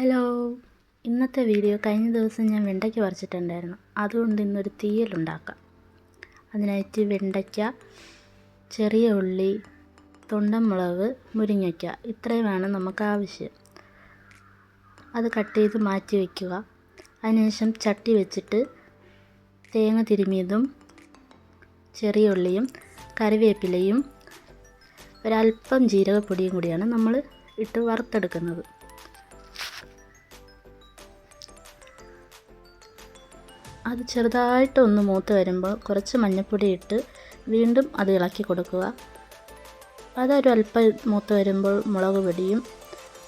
Hello. ഇന്നത്തെ video കഴിഞ്ഞ ദിവസം ഞാൻ വെണ്ടയ്ക്ക പറിച്ചിട്ടുണ്ടായിരുന്നു. അതുകൊണ്ട് ഇന്നൊരു തീയലുണ്ടാക്കാം അതിനായിട്ട് വെണ്ടയ്ക്ക ചെറിയ ഉള്ളി തൊണ്ടൻമുളക് മുരിങ്ങയ്ക്ക ഇത്രയുമാണ് നമുക്ക് ആവശ്യം. അത് കട്ട് ചെയ്ത് മാറ്റി വയ്ക്കുക അതിനുശേഷം ചട്ടി വെച്ചിട്ട് തേങ്ങ തിരുമിയതും ചെറിയ ഉള്ളിയും കറിവേപ്പിലയും ഒരല്പം ജീരകപ്പൊടിയും കൂടിയാണ് നമ്മൾ ഇട്ട് വറുത്തെടുക്കുന്നത്. അത് ചെറുതായിട്ട് ഒന്ന് മൂത്ത് വരുമ്പോൾ കുറച്ച് മഞ്ഞൾപ്പൊടി ഇട്ട് വീണ്ടും അത് ഇളക്കി കൊടുക്കുക. അതൊരു അല്പം മൂത്ത് വരുമ്പോൾ മുളക് പൊടിയും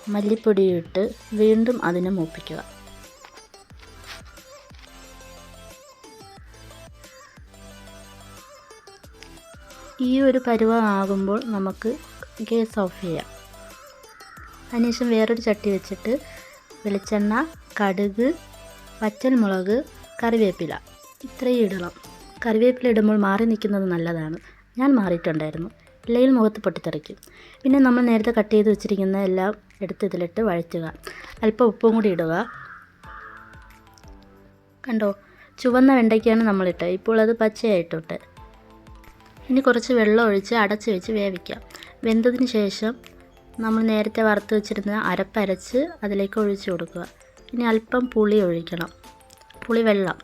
മല്ലിപ്പൊടിയും ഇട്ട് വീണ്ടും അതിനെ മൂപ്പിക്കുക. ഈ ഒരു പരുവമാകുമ്പോൾ നമുക്ക് ഗ്യാസ് ഓഫ് ചെയ്യാം. അതിനുശേഷം വേറൊരു ചട്ടി വെച്ചിട്ട് വെളിച്ചെണ്ണ കടുക് പച്ചൽമുളക് കറിവേപ്പില. ഇത്രയും ഇടണം. കറിവേപ്പില ഇടുമ്പോൾ മാറി നിൽക്കുന്നത് നല്ലതാണ്. ഞാൻ മാറിയിട്ടുണ്ടായിരുന്നു. ഇല്ലയിൽ മുഖത്ത് പൊട്ടിത്തെറിക്കും. പിന്നെ നമ്മൾ നേരത്തെ കട്ട് ചെയ്ത് വെച്ചിരിക്കുന്ന എല്ലാം എടുത്ത് ഇതിലിട്ട് വഴറ്റുക. അല്പം ഉപ്പും കൂടി ഇടുക. കണ്ടോ? ചുവന്ന വെണ്ടയ്ക്കാണ് നമ്മളിട്ട് ഇപ്പോൾ അത് പച്ചയായിട്ടോട്ട്. ഇനി കുറച്ച് വെള്ളം ഒഴിച്ച് അടച്ച് വെച്ച് വേവിക്കാം. വെന്തതിന് ശേഷം നമ്മൾ നേരത്തെ വറുത്ത് വെച്ചിരുന്ന അരപ്പരച്ച് അതിലേക്ക് ഒഴിച്ചു കൊടുക്കുക. ഇനി അല്പം പുളി ഒഴിക്കണം. പുളി വെള്ളം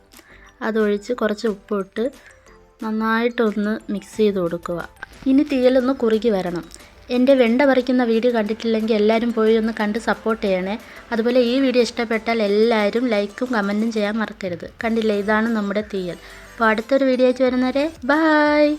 അതൊഴിച്ച് കുറച്ച് ഉപ്പിട്ട് നന്നായിട്ടൊന്ന് മിക്സ് ചെയ്ത് കൊടുക്കുക. ഇനി തീയലൊന്ന് കുറുകി വരണം. എന്റെ വെണ്ട പറിക്കുന്ന വീഡിയോ കണ്ടിട്ടില്ലെങ്കിൽ എല്ലാവരും പോയി ഒന്ന് കണ്ട് സപ്പോർട്ട് ചെയ്യണേ. അതുപോലെ ഈ വീഡിയോ ഇഷ്ടപ്പെട്ടാൽ എല്ലാവരും ലൈക്കും കമന്റും ചെയ്യാൻ മറക്കരുത്. കണ്ടില്ലേ? ഇതാണ് നമ്മുടെ തീയൽ. അപ്പോൾ അടുത്തൊരു വീഡിയോ ആയിട്ട് വരുന്നവരെ ബായ്